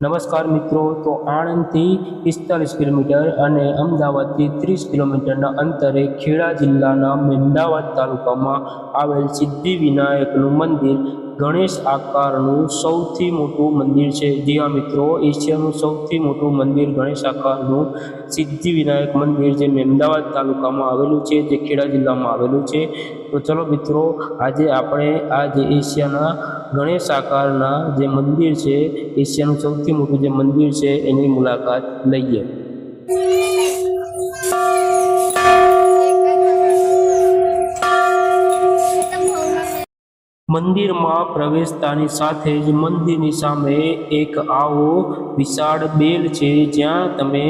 નમસ્કાર મિત્રો, તો આણંદથી પિસ્તાલીસ કિલોમીટર અને અમદાવાદથી ત્રીસ કિલોમીટરના અંતરે ખેડા જિલ્લાના મહેમદાવાદ તાલુકામાં આવેલ સિદ્ધિ વિનાયકનું મંદિર ગણેશ આકારનું સૌથી મોટું મંદિર છે. જી મિત્રો એશિયાનું સૌથી મોટું મંદિર ગણેશ આકારનું સિદ્ધિવિનાયક મંદિર જે અમદાવાદ તાલુકામાં આવેલું છે, જે ખેડા જિલ્લામાં આવેલું છે. તો ચલો મિત્રો, આજે આપણે આ જે એશિયાના ગણેશ આકારના જે મંદિર છે, એશિયાનું સૌથી મોટું જે મંદિર છે, એની મુલાકાત લઈએ. મંદિરમાં પ્રવેશતાની સાથે જ મંદિરની સામે એક આવો વિશાળ બેલ છે, જ્યાં તમે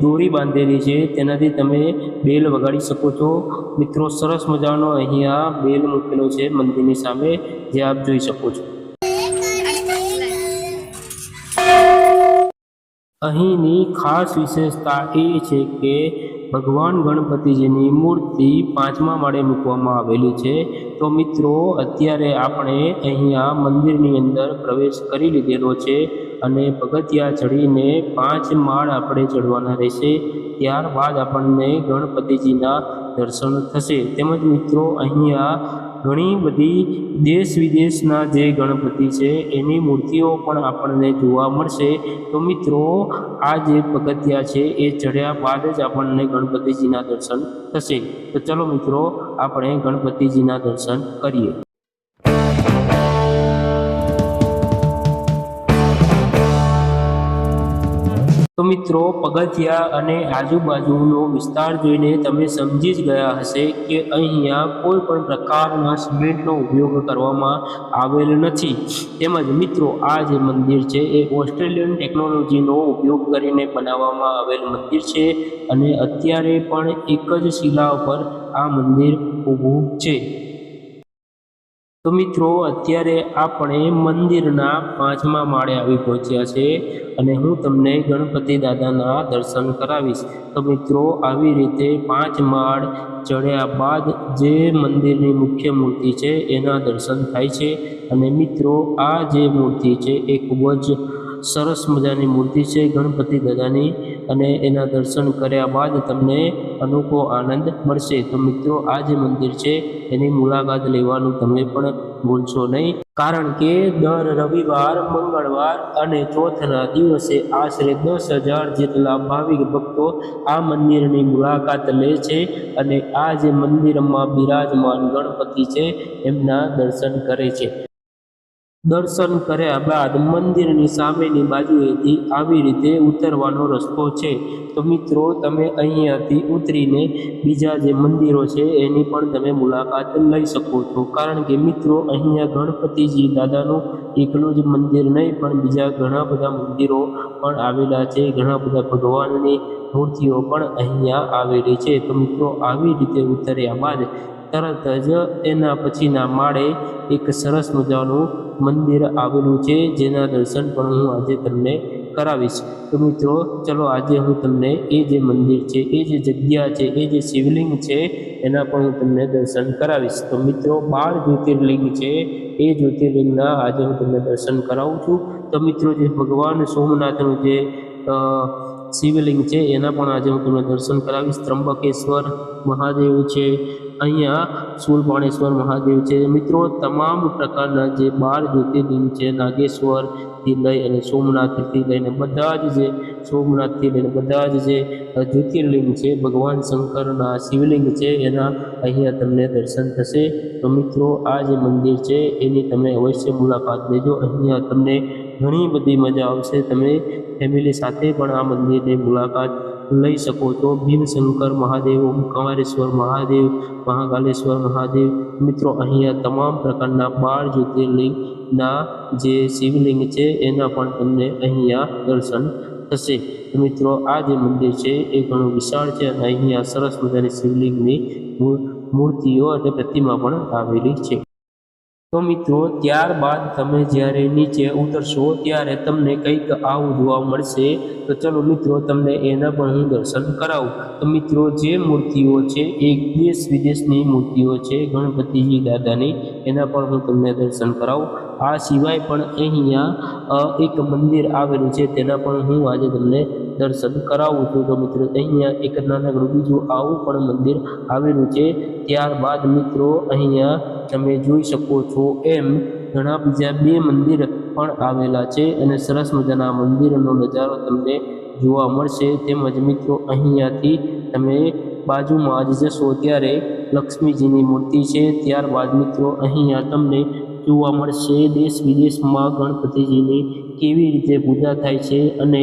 દોરી બાંધેલી છે. તેનાથી તમે બેલ વગાડી શકો છો. મિત્રો, સરસ મજાનો અહીંયા બેલ મૂકેલો છે મંદિરની સામે, જે આપ જોઈ શકો છો. અહીંની ખાસ વિશેષતા એ છે કે ભગવાન ગણપતિજીની મૂર્તિ પાંચમા માળે મૂકવામાં આવેલી છે. તો મિત્રો, અત્યારે આપણે અહીંયા મંદિરની અંદર પ્રવેશ કરી લીધેલો છે અને પગથિયા ચડીને પાંચ માળ આપણે ચડવાના રહેશે. ત્યારબાદ આપણને ગણપતિજીના દર્શન થશે. તેમજ મિત્રો, અહીંયા ઘણી બધી દેશ વિદેશના જે ગણપતિ છે, એની મૂર્તિઓ પણ આપણને જોવા મળશે. તો મિત્રો, આ જે પગથિયા છે, એ ચડ્યા બાદ જ આપણને ગણપતિજીના દર્શન થશે. તો ચલો મિત્રો, આપણે ગણપતિજીના દર્શન કરીએ. તો મિત્રો, પગથિયા અને આજુબાજુનો વિસ્તાર જોઈને તમે સમજી જ ગયા હશે કે અહીંયા કોઈ પણ પ્રકારના સિમેન્ટનો ઉપયોગ કરવામાં આવેલ નથી. તેમજ મિત્રો, આ જે મંદિર છે એ ઓસ્ટ્રેલિયન ટેકનોલોજીનો ઉપયોગ કરીને બનાવવામાં આવેલ મંદિર છે અને અત્યારે પણ એક જ શિલા ઉપર આ મંદિર ઊભું છે. તો મિત્રો, અત્યારે આપણે મંદિરના પાંચમા માળે આવી પહોંચ્યા છે અને હું તમને ગણપતિ દાદાના દર્શન કરાવીશ. તો મિત્રો, આવી રીતે પાંચ માળ ચડ્યા બાદ જે મંદિરની મુખ્ય મૂર્તિ છે, એના દર્શન થાય છે. અને મિત્રો, આ જે મૂર્તિ છે, એ ખૂબ જ સરસ મજાની મૂર્તિ છે ગણપતિ દાદાની અને એના દર્શન કર્યા બાદ તમને અનોખો આનંદ મળશે. તો મિત્રો, આ જે મંદિર છે, એની મુલાકાત લેવાનું તમે પણ ભૂલશો નહીં. કારણ કે દર રવિવાર, મંગળવાર અને ચોથના દિવસે આશરે દસ હજાર જેટલા ભાવિક ભક્તો આ મંદિરની મુલાકાત લે છે અને આ જે મંદિરમાં બિરાજમાન ગણપતિ છે, એમના દર્શન કરે છે. દર્શન કર્યા બાદ મંદિરની સામેની બાજુએથી આવી રીતે ઉતરવાનો રસ્તો છે. તો મિત્રો, તમે અહીંયાથી ઉતરીને બીજા જે મંદિરો છે, એની પણ તમે મુલાકાત લઈ શકો છો. કારણ કે મિત્રો, અહીંયા ગણપતિજી દાદાનું એકલું જ મંદિર નહીં, પણ બીજા ઘણા બધા મંદિરો પણ આવેલા છે. ઘણા બધા ભગવાનની મૂર્તિઓ પણ અહીંયા આવેલી છે. તો મિત્રો, આવી રીતે ઉતર્યા બાદ તરત જ એના પછીના માળે એક સરસ મજાનું મંદિર આવેલું છે, જેના દર્શન પણ હું આજે તમને કરાવીશ. તો મિત્રો, ચલો આજે હું તમને એ જે મંદિર છે, એ જે જગ્યા છે, એ જે શિવલિંગ છે, એના પણ હું તમને દર્શન કરાવીશ. તો મિત્રો, બાર જ્યોતિર્લિંગ છે, એ જ્યોતિર્લિંગના આજે હું તમને દર્શન કરાવું છું. તો મિત્રો, જે ભગવાન સોમનાથનું જે શિવલિંગ છે, એના પણ આજે હું તમને દર્શન કરાવીશ. ત્રંબકેશ્વર મહાદેવ છે, અહીંયા શૂલપાણેશ્વર મહાદેવ છે. મિત્રો, તમામ પ્રકારના જે બાર જ્યોતિર્લિંગ છે, નાગેશ્વરથી લઈ અને સોમનાથથી લઈને બધા જ જે સોમનાથથી લઈને બધા જ જે જ્યોતિર્લિંગ છે, ભગવાન શંકરના શિવલિંગ છે, એના અહીંયા તમને દર્શન થશે. તો મિત્રો, આ જે મંદિર છે, એની તમે અવશ્ય મુલાકાત લેજો. અહીંયા તમને ઘણી બધી મજા આવશે. તમે ફેમિલી સાથે પણ આ મંદિરની મુલાકાત લઈ શકો તો ભીમશંકર મહાદેવ કવારેશ્વર મહાદેવ, મહાકાલેશ્વર મહાદેવ. મિત્રો, અહીંયા તમામ પ્રકારના બાર જ્યોતિર્લિંગના જે શિવલિંગ છે, એના પણ તમને અહીંયા દર્શન થશે. મિત્રો, આ જે મંદિર છે, એ ઘણું વિશાળ છે અને અહીંયા સરસ મજાની શિવલિંગની મૂર્તિઓ અને પ્રતિમા પણ આવેલી છે. તો મિત્રો, ત્યારબાદ તમે જ્યારે નીચે ઉતરશો, ત્યારે તમને કંઈક આવું જોવા મળશે. તો ચલો મિત્રો, તમને એના પણ હું દર્શન કરાવું. તો મિત્રો, જે મૂર્તિઓ છે, એ દેશ વિદેશની મૂર્તિઓ છે, ગણપતિજી દાદાની. એના પણ હું તમને દર્શન કરાવું. આ સિવાય પણ અહીંયા એક મંદિર આવેલું છે, તેના પણ હું આજે તમને દર્શન કરાવું છું. તો મિત્રો, અહીંયા એક નાનકડું બીજું આવું પણ મંદિર આવેલું છે. ત્યારબાદ મિત્રો, અહીંયા તમે જોઈ શકો છો એમ, ઘણા બીજા બે મંદિર પણ આવેલા છે અને સરસ મજાના મંદિરનો નજારો તમને જોવા મળશે. તેમજ મિત્રો, અહીંયાથી તમે બાજુમાં જ જશો ત્યારે લક્ષ્મીજીની મૂર્તિ છે. ત્યારબાદ મિત્રો, અહીંયા તમને જોવા મળશે. દેશ વિદેશમાં ગણપતિજીની કેવી રીતે પૂજા થાય છે અને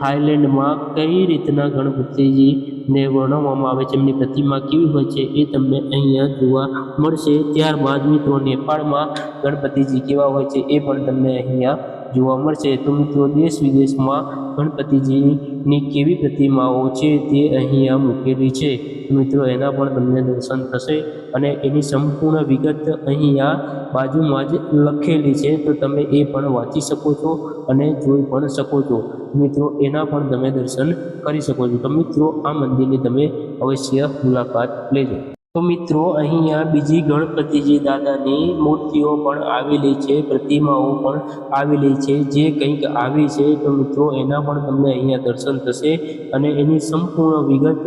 થાઈલેન્ડમાં કઈ રીતના ગણપતિજીને વર્ણવવામાં આવે છે, એમની પ્રતિમા કેવી હોય છે એ તમને અહીંયા જોવા મળશે. ત્યારબાદ મિત્રો, નેપાળમાં ગણપતિજી કેવા હોય છે એ પણ તમને અહીંયા જોવા મળશે. તો મિત્રો દેશ વિદેશમાં ગણપતિજીની કેવી પ્રતિમાઓ છે તે અહીંયા મૂકેલી છે. મિત્રો, એના પણ તમને દર્શન થશે અને એની સંપૂર્ણ વિગત અહીંયા બાજુમાં જ લખેલી છે. તો તમે એ પણ વાંચી શકો છો અને જોઈ પણ શકો છો. મિત્રો, એના પણ તમે દર્શન કરી શકો છો. તો મિત્રો, આ મંદિરની તમે અવશ્ય મુલાકાત લેજો. તો મિત્રો અહીંયા બીજી ગણપતિજી દાદાની મૂર્તિઓ પણ આવેલી છે, પ્રતિમાઓ પણ આવેલી છે, જે કંઈક આવી છે, તો મિત્રો, એના પણ તમને અહીંયા દર્શન થશે અને એની સંપૂર્ણ વિગત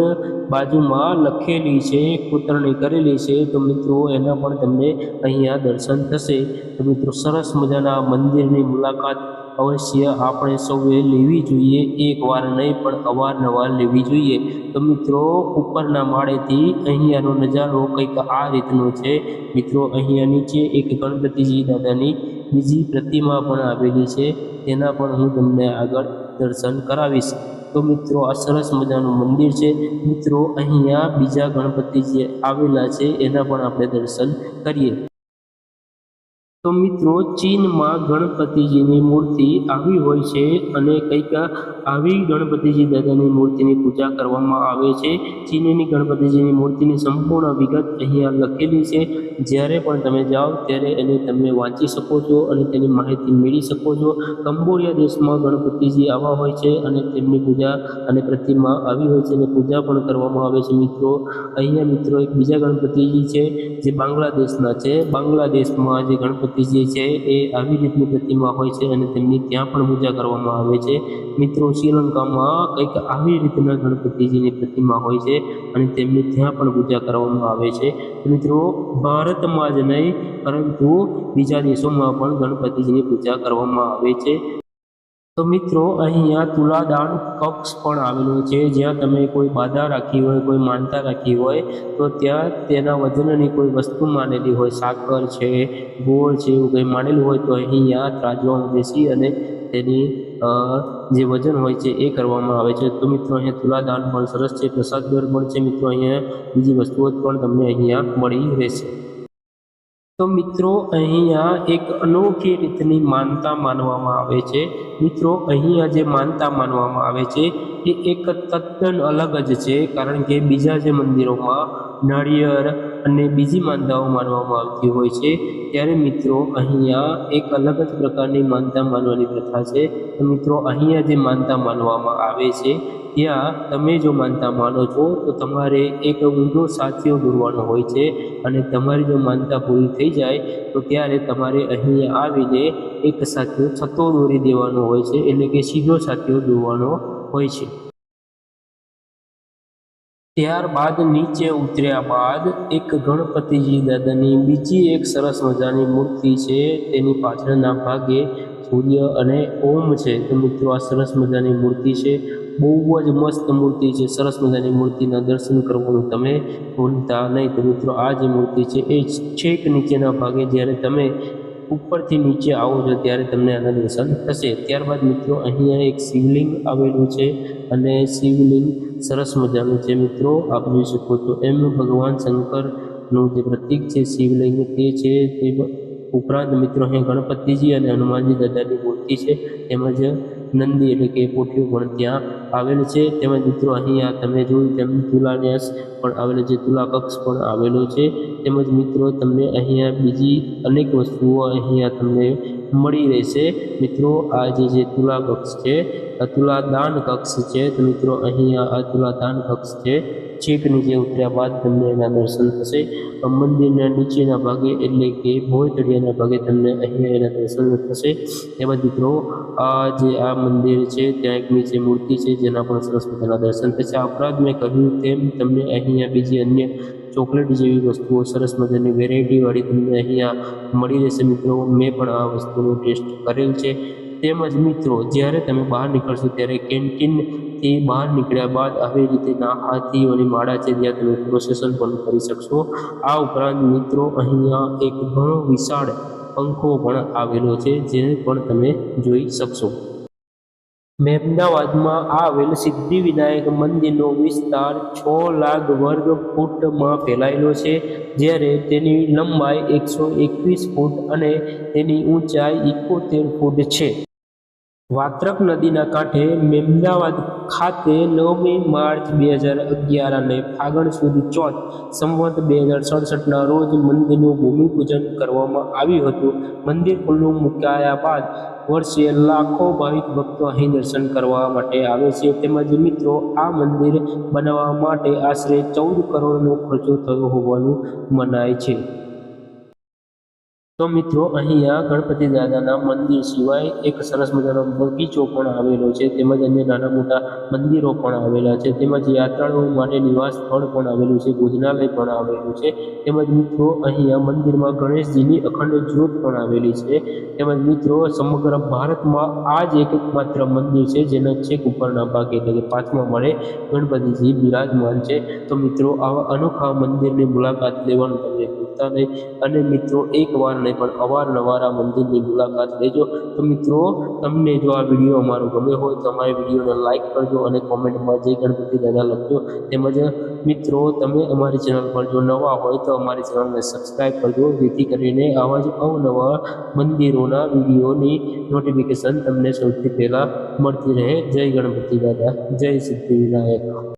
બાજુમાં લખેલી છે કોતરણી કરેલી છે, તો મિત્રો, એના પણ તમને અહીંયા દર્શન થશે. તો મિત્રો, સરસ મજાના મંદિરની મુલાકાત અવશ્ય આપણે સૌએ લેવી જોઈએ. એકવાર નહીં, પણ અવારનવાર લેવી જોઈએ. તો મિત્રો, ઉપરના માળેથી અહીંયાનો નજારો કંઈક આ રીતનો છે. મિત્રો, અહીંયા નીચે એક ગણપતિજી દાદાની બીજી પ્રતિમા પણ આવેલી છે. તેના પણ હું તમને આગળ દર્શન કરાવીશ. તો મિત્રો, આ સરસ મજાનું મંદિર છે. મિત્રો, અહીંયા બીજા ગણપતિજી આવેલા છે. એના પણ આપણે દર્શન કરીએ. તો મિત્રો, ચીનમાં ગણપતિજીની મૂર્તિ આવી હોય છે અને કંઈક આવી ગણપતિજી દાદાની મૂર્તિની પૂજા કરવામાં આવે છે. ચીનની ગણપતિજીની મૂર્તિની સંપૂર્ણ વિગત અહીંયા લખેલી છે. જ્યારે પણ તમે જાઓ ત્યારે એને તમે વાંચી શકો છો અને તેની માહિતી મેળવી શકો છો. કંબોડિયા દેશમાં ગણપતિજી આવા હોય છે અને તેમની પૂજા અને પ્રતિમા આવી હોય છે અને પૂજા પણ કરવામાં આવે છે મિત્રો. અહીંયા મિત્રો એક બીજા ગણપતિજી છે જે બાંગ્લાદેશના છે. બાંગ્લાદેશમાં જે ગણપતિજી છે એ આવી રીતની પ્રતિમા હોય છે અને તેમની ત્યાં પણ પૂજા કરવામાં આવે છે. મિત્રો, શ્રીલંકામાં કંઈક આવી રીતના ગણપતિજીની પ્રતિમા હોય છે અને તેમની ત્યાં પણ પૂજા કરવામાં આવે છે. મિત્રો, ભારતમાં જ નહીં, પરંતુ બીજા દેશોમાં પણ ગણપતિજીની પૂજા કરવામાં આવે છે. તો મિત્રો, અહીંયા તુલાદાન કક્ષ પણ આવેલો છે. જ્યાં તમે કોઈ બાધા રાખી હોય, કોઈ માનતા રાખી હોય, તો ત્યાં તેના વજનની કોઈ વસ્તુ માનેલી હોય. સાકર છે, ગોળ છે, એવું કંઈ માનેલું હોય, તો અહીંયા ત્રાજવામાં બેસી અને તેની જે વજન હોય છે, એ કરવામાં આવે છે. તો મિત્રો, અહીંયા તુલાદાન પણ સરસ છે. પ્રસાદ દર પણ છે. મિત્રો, અહીંયા બીજી વસ્તુઓ પણ તમને અહીંયા મળી રહેશે. તો મિત્રો, અહીંયા એક અનોખી રીતની માનતા માનવામાં આવે છે. મિત્રો, અહીંયા જે માનતા માનવામાં આવે છે, એ એક તદ્દન અલગ જ છે, કારણ કે બીજા જે મંદિરોમાં નાળિયેર અને બીજી માનતાઓ માનવામાં આવતી હોય છે. ત્યારે મિત્રો, અહીંયા એક અલગ જ પ્રકારની માનતા માનવાની પ્રથા છે. મિત્રો, અહીંયા જે માનતા માનવામાં આવે છે ત્યાં તમે જો માનતા માનો છો, તો તમારે એક ઊંડો સાથીઓ દોરવાનો હોય છે અને તમારી જો માનતા પૂરી થઈ જાય, તો ત્યારે તમારે અહીંયા આવીને એક સાથીઓ છતો દોરી દેવાનો હોય છે, એટલે કે સીધો સાથીઓ દોરવાનો હોય છે. ત્યારબાદ નીચે ઉતર્યા બાદ એક ગણપતિજી દાદાની બીજી એક સરસ મજાની મૂર્તિ છે, તેની પાછળના ભાગે સૂર્ય અને ઓમ છે. તો મિત્રો, આ સરસ મજાની મૂર્તિ છે. બહુ જ મસ્ત મૂર્તિ છે. સરસ મજાની મૂર્તિના દર્શન કરવાનું તમે ભૂલતા નહીં તો મિત્રો, આ જે મૂર્તિ છે એ છેક નીચેના ભાગે જ્યારે તમે ઉપરથી નીચે આવો છો ત્યારે તમને આના દર્શન થશે. ત્યારબાદ મિત્રો, અહીંયા એક શિવલિંગ આવેલું છે અને શિવલિંગ સરસ મજાનું છે મિત્રો. આપ જોઈ શકો છો એમ ભગવાન શંકરનું જે પ્રતીક છે શિવલિંગ તે છે. તે ઉપરાંત મિત્રો અહીં ગણપતિજી અને હનુમાનજી દાદાની મૂર્તિ છે. તેમજ નંદી એટલે કે પોઠીઓ પણ ત્યાં આવેલ છે. તેમજ મિત્રો અહીંયા તમે જોયું તેમ તુલાન્યાસ પણ આવેલો છે. તુલા કક્ષ પણ આવેલો છે. તેમજ મિત્રો, તમને અહીંયા બીજી અનેક વસ્તુઓ અહીંયા તમને મળી રહેશે. મિત્રો, આ જે જે તુલા કક્ષ છે, આ તુલા દાન કક્ષ છે. તો મિત્રો અહીંયા આ તુલા દાન કક્ષ છે. છેક નીચે ઉતર્યા બાદ તમને એના દર્શન થશે. મંદિરના નીચેના ભાગે એટલે કે ભોય તળિયાના ભાગે તમને અહીંયા એના દર્શન થશે. તેમજ મિત્રો આ જે આ મંદિર છે, ત્યાં એક નીચે મૂર્તિ છે, જેના પણ સરસ મજાના દર્શન થશે. આ ઉપરાંત મેં કહ્યું તેમ તમને અહીંયા બીજી અન્ય ચોકલેટ જેવી વસ્તુઓ, સરસ મજાની વેરાયટીવાળી તમને અહીંયા મળી રહેશે. મિત્રો, મેં પણ આ વસ્તુનો ટેસ્ટ કરેલ છે. તેમજ મિત્રો, જ્યારે તમે બહાર નીકળશો ત્યારે કેન્ટીનથી બહાર નીકળ્યા બાદ આવી રીતે ના હાથીઓની માળા છે જ્યાં તમે પ્રોસેસન પણ કરી શકશો. આ ઉપરાંત મિત્રો, અહીંયા એક ઘણો વિશાળ પંખો પણ આવેલો છે જેને પણ તમે જોઈ શકશો. મહેમદાવાદમાં આવેલ સિદ્ધિવિનાયક મંદિરનો વિસ્તાર છ લાખ વર્ગ ફૂટમાં ફેલાયેલો છે, જ્યારે તેની લંબાઈ એકસો એકવીસ ફૂટ અને તેની ઊંચાઈ એકોતેર ફૂટ છે. વાત્રક નદીના કાંઠે મેમદાવાદ ખાતે નવમી માર્ચ બે હજાર અગિયાર અને ફાગણ સુદ ચોથ સંવત બે હજાર સડસઠના રોજ મંદિરનું ભૂમિપૂજન કરવામાં આવ્યું હતું. મંદિર ખુલ્લું મુકાયા બાદ વર્ષે લાખો ભાવિક ભક્તો અહીં દર્શન કરવા માટે આવે છે. તેમજ મિત્રો, આ મંદિર બનાવવા માટે આશરે ચૌદ કરોડનો ખર્ચો થયો હોવાનું મનાય છે. તો મિત્રો અહીંયા ગણપતિ દાદાના મંદિર સિવાય એક સરસ મજાનો બગીચો પણ આવેલો છે. તેમજ અન્ય નાના મોટા મંદિરો પણ આવેલા છે. તેમજ યાત્રાળુઓ માટે નિવાસ સ્થળ પણ આવેલું છે. ભોજનાલય પણ આવેલું છે. તેમજ મિત્રો અહીંયા મંદિરમાં ગણેશજીની અખંડ જ્યોત પણ આવેલી છે. તેમજ મિત્રો, સમગ્ર ભારતમાં આ જ એક માત્ર મંદિર છે, જેના છેક ઉપરના ભાગે એટલે કે પાંચમા માળે ગણપતિજી બિરાજમાન છે. તો મિત્રો, આવા અનોખા મંદિરની મુલાકાત લેવાનું તમને ભૂલતા નહીં. અને મિત્રો એકવાર નહીં, પણ અવારનવાર આ મંદિરની મુલાકાત લેજો. તો મિત્રો, તમને જો આ વીડિયો અમારો ગમ્યો હોય, તો અમારી વિડીયોને લાઇક કરજો અને કોમેન્ટમાં જય ગણપતિ દાદા લખજો. તેમજ, મિત્રો, તમે અમારી ચેનલ પર જો નવા હોય, તો અમારી ચેનલને સબસ્ક્રાઈબ કરજો. જેથી કરીને આવા જ અવનવા મંદિરોના વિડીયોની નોટિફિકેશન તમને સૌથી પહેલાં મળતી રહે. જય ગણપતિ દાદા. જય સિદ્ધિવિનાયક.